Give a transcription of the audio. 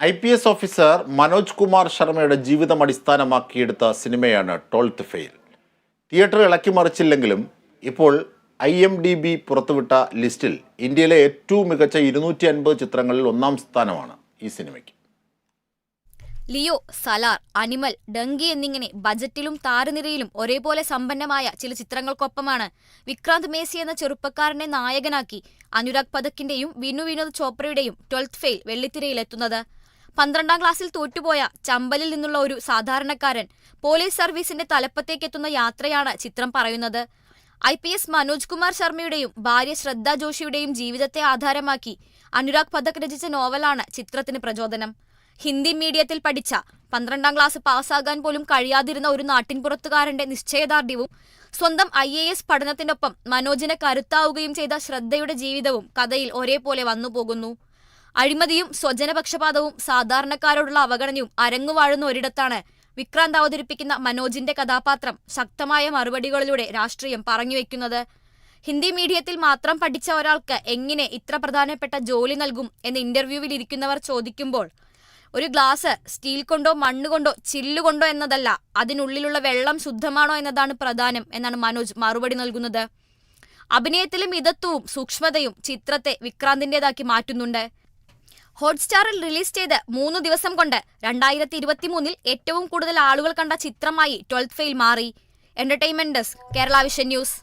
I P S officer Manoj Kumar ശർമ്മയുടെ ജീവിതം അടിസ്ഥാനമാക്കിയെടുത്ത സിനിമയാണ് ട്വൽത്ത് ഫെയിൽ. തിയേറ്റർ ഇളക്കി മറിച്ചില്ലെങ്കിലും ഇപ്പോൾ ഐ എം ഡി ബി പുറത്തുവിട്ട ലിസ്റ്റിൽ ഇന്ത്യയിലെ ഏറ്റവും മികച്ച ഇരുന്നൂറ്റി അൻപത് ചിത്രങ്ങളിൽ ഒന്നാം സ്ഥാനമാണ് ഈ സിനിമയ്ക്ക്. ലിയോ സലാർ അനിമൽ ഡങ്കി എന്നിങ്ങനെ ബജറ്റിലും താരനിരയിലും ഒരേപോലെ സമ്പന്നമായ ചില ചിത്രങ്ങൾക്കൊപ്പമാണ് വിക്രാന്ത് മേസി എന്ന ചെറുപ്പക്കാരനെ നായകനാക്കി അനുരാഗ് പഥക്കിന്റെയും വിനു വിനോദ് ചോപ്രയുടെയും ട്വൽത്ത് ഫെയിൽ വെള്ളിത്തിരയിലെത്തുന്നത്. പന്ത്രണ്ടാം ക്ലാസ്സിൽ തോറ്റുപോയ ചമ്പലിൽ നിന്നുള്ള ഒരു സാധാരണക്കാരൻ പോലീസ് സർവീസിന്റെ തലപ്പത്തേക്കെത്തുന്ന യാത്രയാണ് ചിത്രം പറയുന്നത്. I P S Manoj Kumar ശർമ്മയുടെയും ഭാര്യ ശ്രദ്ധ ജോഷിയുടെയും ജീവിതത്തെ ആധാരമാക്കി അനുരാഗ് പഥക് രചിച്ച നോവലാണ് ചിത്രത്തിന് പ്രചോദനം. ഹിന്ദി മീഡിയത്തിൽ പഠിച്ച പന്ത്രണ്ടാം ക്ലാസ് പാസ്സാകാൻ പോലും കഴിയാതിരുന്ന ഒരു നാട്ടിൻപുറത്തുകാരന്റെ നിശ്ചയദാർഢ്യവും സ്വന്തം ഐ എ എസ് പഠനത്തിനൊപ്പം മനോജിനെ കരുത്താവുകയും ചെയ്ത ശ്രദ്ധയുടെ ജീവിതവും കഥയിൽ ഒരേപോലെ വന്നുപോകുന്നു. അഴിമതിയും സ്വജനപക്ഷപാതവും സാധാരണക്കാരോടുള്ള അവഗണനയും അരങ്ങുവാഴുന്ന ഒരിടത്താണ് വിക്രാന്ത് അവതരിപ്പിക്കുന്ന മനോജിന്റെ കഥാപാത്രം ശക്തമായ മറുപടികളിലൂടെ രാഷ്ട്രീയം പറഞ്ഞുവെക്കുന്നത്. ഹിന്ദി മീഡിയത്തിൽ മാത്രം പഠിച്ച ഒരാൾക്ക് എങ്ങനെ ഇത്ര പ്രധാനപ്പെട്ട ജോലി നൽകും എന്ന് ഇന്റർവ്യൂവിൽ ഇരിക്കുന്നവർ ചോദിക്കുമ്പോൾ ഒരു ഗ്ലാസ് സ്റ്റീൽ കൊണ്ടോ മണ്ണുകൊണ്ടോ ചില്ലുകൊണ്ടോ എന്നതല്ല അതിനുള്ളിലുള്ള വെള്ളം ശുദ്ധമാണോ എന്നതാണ് പ്രധാനം എന്നാണ് മനോജ് മറുപടി നൽകുന്നത്. അഭിനയത്തിലെ മിതത്വവും സൂക്ഷ്മതയും ചിത്രത്തെ വിക്രാന്തിന്റെതാക്കി മാറ്റുന്നുണ്ട്. ഹോട്ട്സ്റ്റാറിൽ റിലീസ് ചെയ്ത് മൂന്ന് ദിവസം കൊണ്ട് രണ്ടായിരത്തി ഇരുപത്തിമൂന്നിൽ ഏറ്റവും കൂടുതൽ ആളുകൾ കണ്ട ചിത്രമായി ട്വൽത്ത് ഫെയിൽ മാറി. Entertainment desk Kerala vision news